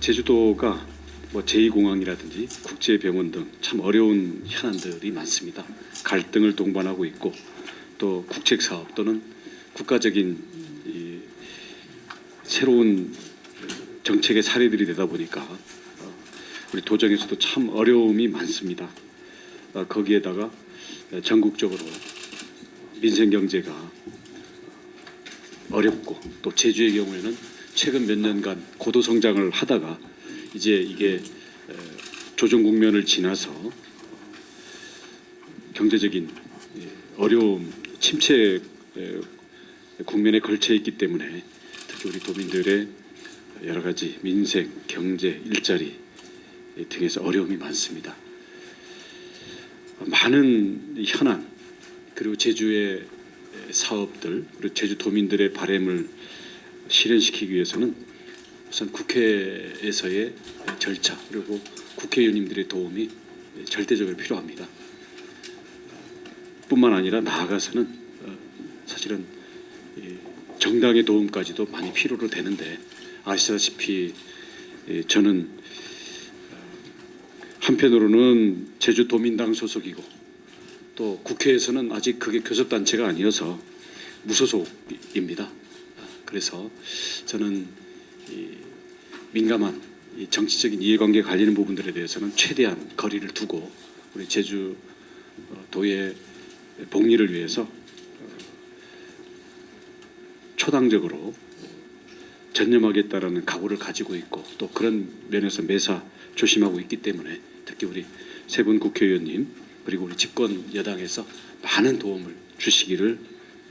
제주도가 뭐 제2공항이라든지 국제병원 등 참 어려운 현안들이 많습니다. 갈등을 동반하고 있고 또 국책 사업 또는 국가적인 이 새로운 정책의 사례들이 되다 보니까 어, 우리 도정에서도 참 어려움이 많습니다. 어, 거기에다가 전국적으로 민생 경제가 어렵고 또 제주의 경우에는 최근 몇 년간 고도 성장을 하다가 이제 이게 에, 조정 국면을 지나서 경제적인 예, 어려움, 침체 에, 국면에 걸쳐 있기 때문에 특히 우리 도민들의 여러 가지 민생, 경제, 일자리 등에서 어려움이 많습니다. 많은 이 현안 그리고 제주의 사업들 그리고 제주 도민들의 바램을 실현시키기 위해서는 우선 국회에서의 절차 그리고 국회의원님들의 도움이 절대적으로 필요합니다. 뿐만 아니라 나아가서는 어, 사실은 이 정당의 도움까지도 많이 필요로 되는데 아시다시피 이 저는 어, 한편으로는 제주도민당 소속이고 또 국회에서는 아직 그게 교섭단체가 아니어서 무소속입니다. 그래서 저는 이 민감한 이 정치적인 이해관계 갈리는 부분들에 대해서는 최대한 거리를 두고 우리 제주 도의 복리를 위해서 어, 초당적으로 전념하겠다라는 각오를 가지고 있고 또 그런 면에서 매사 조심하고 있기 때문에 특히 우리 세 분 국회의원님 그리고 우리 집권 여당에서 많은 도움을 주시기를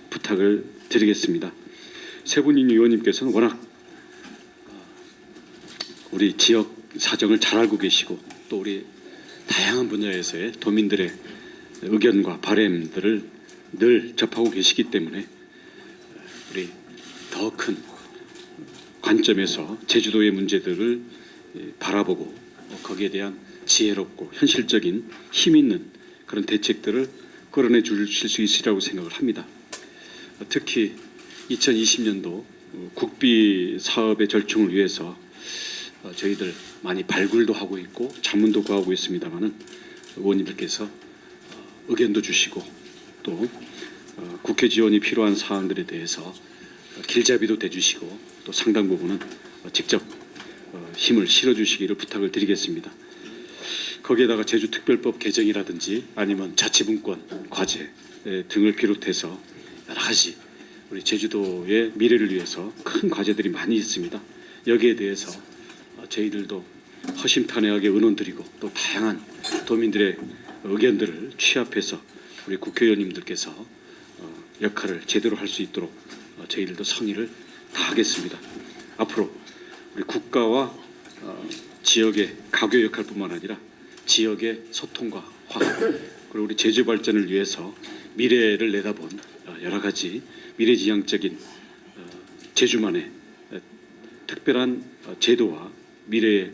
부탁을 드리겠습니다. 세 분인 의원님께서는 워낙 어, 우리 지역 사정을 잘 알고 계시고 또 우리 다양한 분야에서의 도민들의 의견과 바램들을 늘 접하고 계시기 때문에 우리 더 큰 관점에서 제주도의 문제들을 예, 바라보고 어, 거기에 대한 지혜롭고 현실적인 힘 있는 그런 대책들을 끌어내 주실 수 있으리라고 생각을 합니다. 어, 특히 2020년도 국비 사업의 절충을 위해서 어, 저희들 많이 발굴도 하고 있고 자문도 구하고 있습니다만은 의원님들께서 어, 의견도 주시고 또 어, 국회 지원이 필요한 사안들에 대해서 어, 길잡이도 대주시고 또 상당 부분은 어, 직접 어, 힘을 실어주시기를 부탁을 드리겠습니다. 거기에다가 제주특별법 개정이라든지 아니면 자치분권 과제 에, 등을 비롯해서 여러 가지 우리 제주도의 미래를 위해서 큰 과제들이 많이 있습니다. 여기에 대해서 어, 저희들도 허심탄회하게 의논드리고 또 다양한 도민들의 의견들을 취합해서 우리 국회의원님들께서 어, 역할을 제대로 할 수 있도록 어, 저희들도 성의를 다하겠습니다. 앞으로 우리 국가와 어, 지역의 가교 역할뿐만 아니라 지역의 소통과 화합 그리고 우리 제주 발전을 위해서 미래를 내다본 어, 여러 가지 미래지향적인 어, 제주만의 어, 특별한 어, 제도와 미래의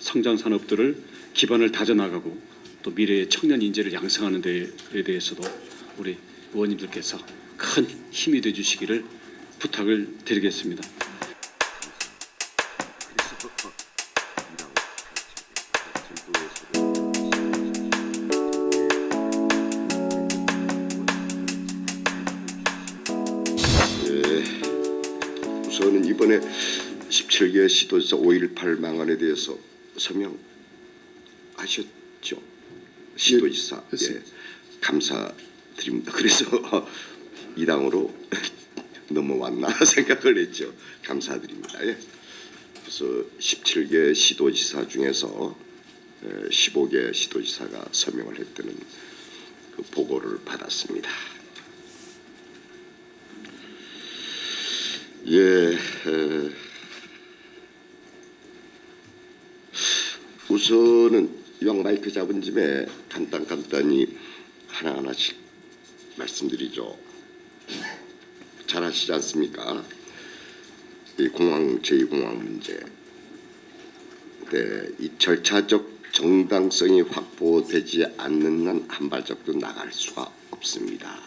성장 산업들을 기반을 다져나가고 또 미래의 청년 인재를 양성하는 데에 대해서도 우리 의원님들께서 큰 힘이 돼 주시기를 부탁을 드리겠습니다. 이번에 17개 시도지사 5.18 망안에 대해서 서명하셨죠? 시도지사. 예, 감사드립니다. 그래서 이 당으로 넘어왔나 생각을 했죠. 감사드립니다. 예. 그래서 17개 시도지사 중에서 15개 시도지사가 서명을 했다는 그 보고를 받았습니다. 예, 에, 우선은 이왕 마이크 잡은 짐에 간단 간단히 하나 하나씩 말씀드리죠. 잘 아시지 않습니까? 이 공항 제2공항 문제. 네, 이 절차적 정당성이 확보되지 않는 한 한 발짝도 나갈 수가 없습니다.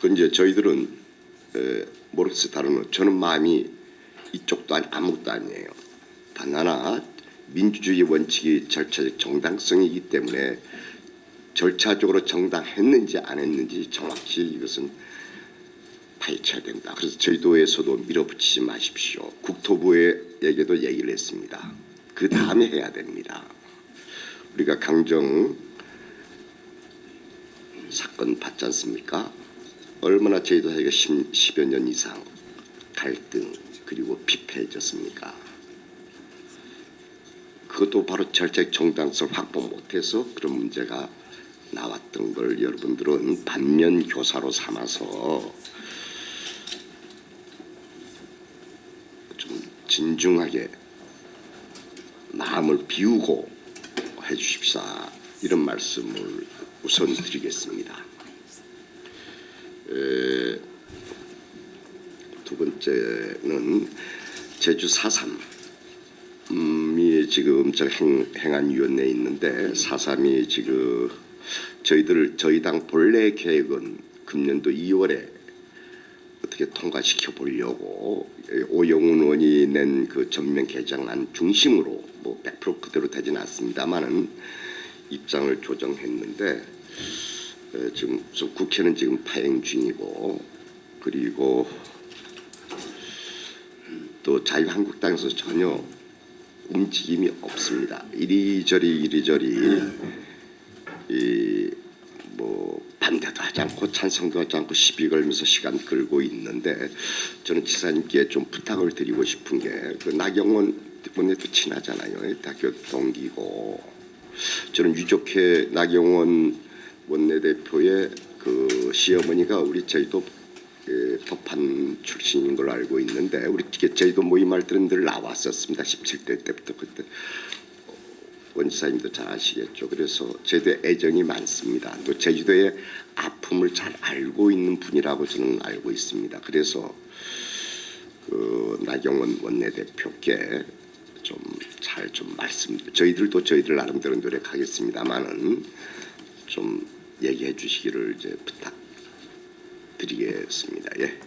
그 이제 저희들은 에, 모르겠어요 다른 거. 저는 마음이 이쪽도 아니 아무것도 아니에요. 단 하나 민주주의 원칙이 절차적 정당성이기 때문에 절차적으로 정당했는지 안 했는지 정확히 이것은 파헤쳐야 된다. 그래서 저희도에서도 밀어붙이지 마십시오. 국토부에게도 얘기를 했습니다. 그 다음에 해야 됩니다. 우리가 강정 사건 봤지 않습니까? 얼마나 저희도 사이가 10, 10 여 년 이상 갈등 그리고 피폐해졌습니까? 그것도 바로 절차적 정당성을 확보 못해서 그런 문제가 나왔던 걸 여러분들은 반면 교사로 삼아서 좀 진중하게 마음을 비우고 해주십사 이런 말씀을 우선 드리겠습니다. 에, 두 번째는 제주 4.3이 지금 저 행, 행안위원회에 있는데 4.3이 지금 저희들 저희 당 본래 계획은 금년도 2월에 어떻게 통과시켜 보려고 오영훈 의원이 낸 그 전면 개정안 중심으로 뭐 100% 그대로 되지는 않습니다만은 입장을 조정했는데 어, 지금 국회는 지금 파행 중이고 그리고 또 자유한국당에서 전혀 움직임이 없습니다. 이리저리 이리저리 이 뭐 반대도 하지 않고 찬성도 하지 않고 시비 걸면서 시간 끌고 있는데 저는 지사님께 좀 부탁을 드리고 싶은 게 그 나경원 원내도 친하잖아요. 대학교 동기고 저는 유족회 나경원 원내대표의 그 시어머니가 우리 저희도 그 법한 출신인 걸로 알고 있는데 우리 저희도 모임할 때는 늘 나왔었습니다. 17대 때부터 그때 원지사님도 잘 아시겠죠. 그래서 제주도에 애정이 많습니다. 또 제주도의 아픔을 잘 알고 있는 분이라고 저는 알고 있습니다. 그래서 그 나경원 원내대표께 좀 잘좀 말씀, 저희들도 저희들 나름대로 노력하겠습니다만은 좀 얘기해 주시기를 이제 부탁드리겠습니다. 예.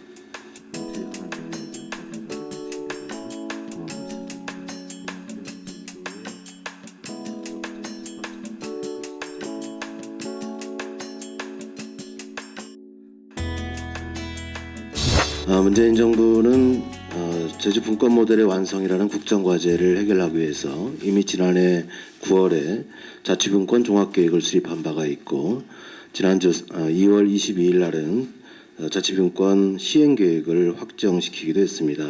어, 문재인 정부는 어, 제주 분권 모델의 완성이라는 국정과제를 해결하기 위해서 이미 지난해 9월에 자치분권 종합계획을 수립한 바가 있고 지난주 어, 2월 22일 날은 어, 자치분권 시행계획을 확정시키기도 했습니다.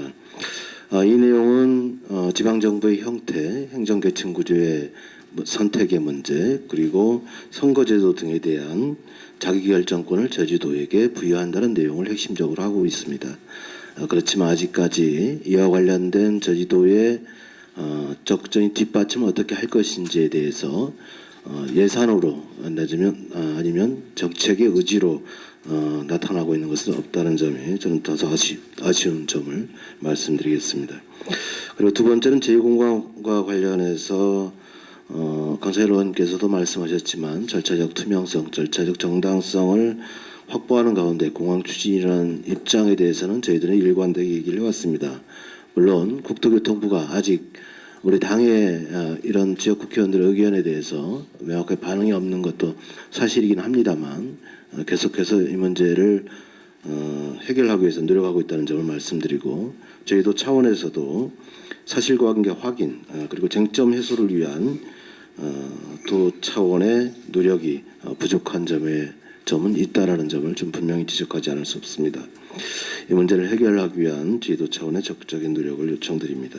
어, 이 내용은 어, 지방정부의 형태, 행정계층 구조의 뭐 선택의 문제 그리고 선거제도 등에 대한 자기결정권을 제주도에게 부여한다는 내용을 핵심적으로 하고 있습니다. 어, 그렇지만 아직까지 이와 관련된 제주도의 어, 적절히 뒷받침을 어떻게 할 것인지에 대해서 어, 예산으로 내주면 어, 아니면 정책의 의지로 어, 나타나고 있는 것은 없다는 점이 저는 다소 아쉬, 아쉬운 점을 말씀드리겠습니다. 그리고 두 번째는 제2공간과 관련해서 어, 강사일 의원께서도 말씀하셨지만 절차적 투명성, 절차적 정당성을 확보하는 가운데 공항 추진이라는 입장에 대해서는 저희들은 일관되게 얘기를 해왔습니다. 물론 국토교통부가 아직 우리 당의 어, 이런 지역 국회의원들의 의견에 대해서 명확하게 반응이 없는 것도 사실이긴 합니다만 어, 계속해서 이 문제를 어, 해결하기 위해서 노력하고 있다는 점을 말씀드리고 저희도 차원에서도 사실관계 확인 어, 그리고 쟁점 해소를 위한 어, 도 차원의 노력이 어, 부족한 점에 점은 있다라는 점을 좀 분명히 지적하지 않을 수 없습니다. 이 문제를 해결하기 위한 제도 차원의 적극적인 노력을 요청드립니다.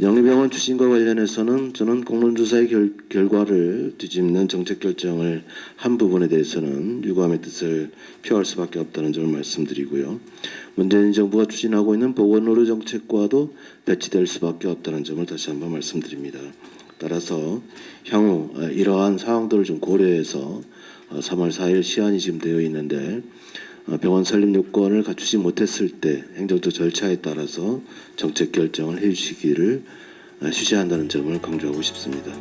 영리병원 추진과 관련해서는 저는 공론조사의 결, 결과를 뒤집는 정책 결정을 한 부분에 대해서는 유감의 뜻을 표할 수밖에 없다는 점을 말씀드리고요. 문재인 정부가 추진하고 있는 보건의료 정책과도 배치될 수밖에 없다는 점을 다시 한번 말씀드립니다. 따라서 향후 어, 이러한 상황들을 좀 고려해서 어, 3월 4일 시한이 지금 되어 있는데 어, 병원 설립 요건을 갖추지 못했을 때 행정적 절차에 따라서 정책 결정을 해주시기를 어, 취재한다는 점을 강조하고 싶습니다.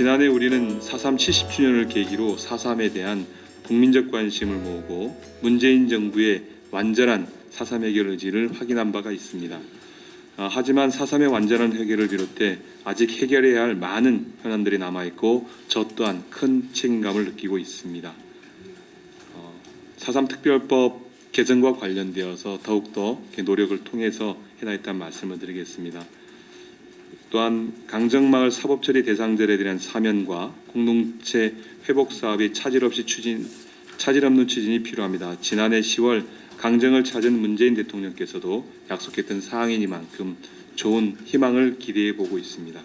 지난해 우리는 4.3 70주년을 계기로 4.3에 대한 국민적 관심을 모으고 문재인 정부의 완전한 4.3 해결 의지를 확인한 바가 있습니다. 아, 하지만 4.3의 완전한 해결을 비롯해 아직 해결해야 할 많은 현안들이 남아있고 저 또한 큰 책임감을 느끼고 있습니다. 어, 4.3 특별법 개정과 관련되어서 더욱더 노력을 통해서 해나겠다는 말씀을 드리겠습니다. 또한 강정마을 사법처리 대상자에 대한 사면과 공동체 회복 사업이 차질 없이 추진 차질 없는 추진이 필요합니다. 지난해 10월 강정을 찾은 문재인 대통령께서도 약속했던 사항이니만큼 좋은 희망을 기대해 보고 있습니다.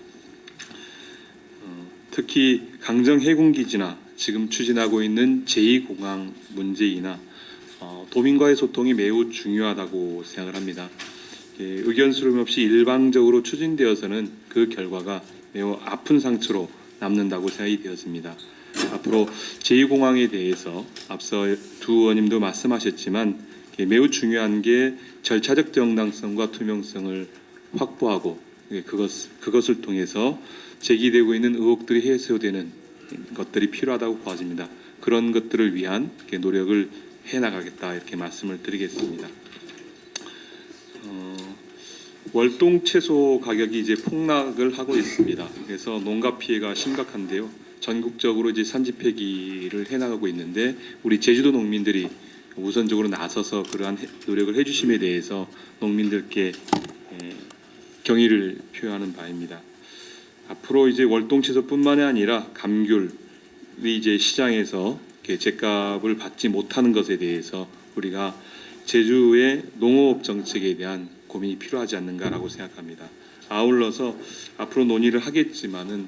어, 특히 강정 해군기지나 지금 추진하고 있는 제2공항 문제이나 어, 도민과의 소통이 매우 중요하다고 생각을 합니다. 예, 의견 수렴 없이 일방적으로 추진되어서는 그 결과가 매우 아픈 상처로 남는다고 생각이 되었습니다. 앞으로 제2공항에 대해서 앞서 두 의원님도 말씀하셨지만 예, 매우 중요한 게 절차적 정당성과 투명성을 확보하고 예, 그것 그것을 통해서 제기되고 있는 의혹들이 해소되는 것들이 필요하다고 보아집니다. 그런 것들을 위한 노력을 해 나가겠다 이렇게 말씀을 드리겠습니다. 어, 월동 채소 가격이 이제 폭락을 하고 있습니다. 그래서 농가 피해가 심각한데요. 전국적으로 이제 산지 폐기를 해 나가고 있는데 우리 제주도 농민들이 우선적으로 나서서 그러한 해- 노력을 해주심에 대해서 농민들께 에, 경의를 표하는 바입니다. 앞으로 이제 월동 채소뿐만이 아니라 감귤이 이제 시장에서 제값을 받지 못하는 것에 대해서 우리가 제주의 농업 정책에 대한 고민이 필요하지 않는가라고 생각합니다. 아울러서 앞으로 논의를 하겠지만은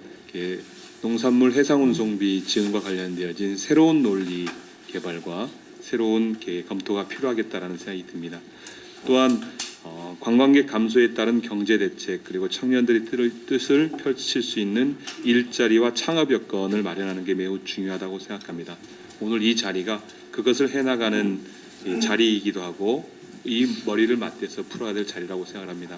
농산물 해상 운송비 지원과 관련되어진 새로운 논리 개발과 새로운 검토가 필요하겠다라는 생각이 듭니다. 또한 어, 관광객 감소에 따른 경제 대책 그리고 청년들이 뜻을- 펼칠 수 있는 일자리와 창업 여건을 마련하는 게 매우 중요하다고 생각합니다. 오늘 이 자리가 그것을 해나가는 이 자리이기도 하고 이 머리를 맞대서 풀어야 될 자리라고 생각합니다.